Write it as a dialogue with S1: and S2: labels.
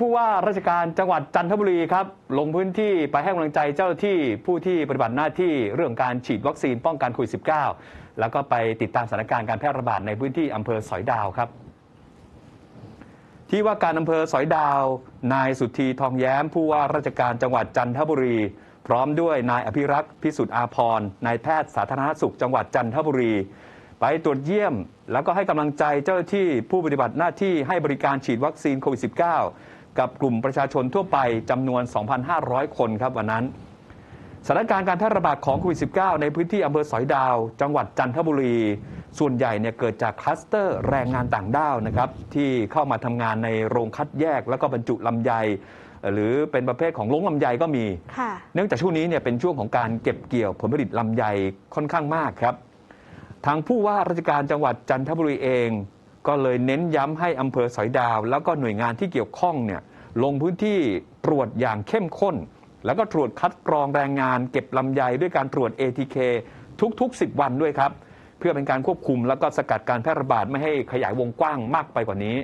S1: ผู้ว่าราชการจังหวัดจันทบุรีครับลงพื้นที่ไปให้กำลังใจเจ้าหน้าที่ผู้ที่ปฏิบัติหน้าที่เรื่องการฉีดวัคซีนป้องกันโควิด -19 แล้วก็ไปติดตามสถานการณ์การแพร่ระบาดในพื้นที่อำเภอสอยดาวครับ ที่ว่าการอำเภอสอยดาว นายสุธีทองแย้ม ผู้ว่าราชการจังหวัดจันทบุรี พร้อมด้วยนายอภิรักษ์พิสุทธิ์อาพรนายแพทย์สาธารณสุขจังหวัดจันทบุรีไปตรวจเยี่ยม แล้วก็ให้กำลังใจเจ้าหน้าที่ผู้ปฏิบัติหน้าที่ให้บริการฉีดวัคซีนโควิด -19 กับกลุ่มประชาชนทั่วไปจำนวน 2,500 คนครับวันนั้นสถานการณ์การแพร่ระบาดของโควิด -19 ในพื้นที่อำเภอสอยดาว จังหวัดจันทบุรี ส่วนใหญ่เนี่ยเกิดจากคลัสเตอร์แรงงานต่างด้าวนะครับ ที่เข้ามาทำงานในโรงคัดแยกแล้วก็บรรจุลำไยเอ่อหรือเป็นประเภทของลงลำไยก็มี
S2: ค่ะ
S1: เนื่องจากช่วงนี้เนี่ยเป็นช่วงของการเก็บเกี่ยวผลผลิตลำไยค่อนข้างมากครับ ทางผู้ว่าราชการจังหวัดจันทบุรีเอง ก็เลยเน้นย้ำให้อำเภอสอยดาว แล้วก็หน่วยงานที่เกี่ยวข้องเนี่ยลงพื้นที่ตรวจอย่างเข้มข้น แล้วก็ตรวจคัดกรองแรงงาน เก็บลำไยด้วยการตรวจ ATK ทุกๆ 10 วันด้วยครับ เพื่อเป็นการควบคุมแล้วก็สกัดการแพร่ระบาดไม่ให้ขยายวงกว้างมากไปกว่านี้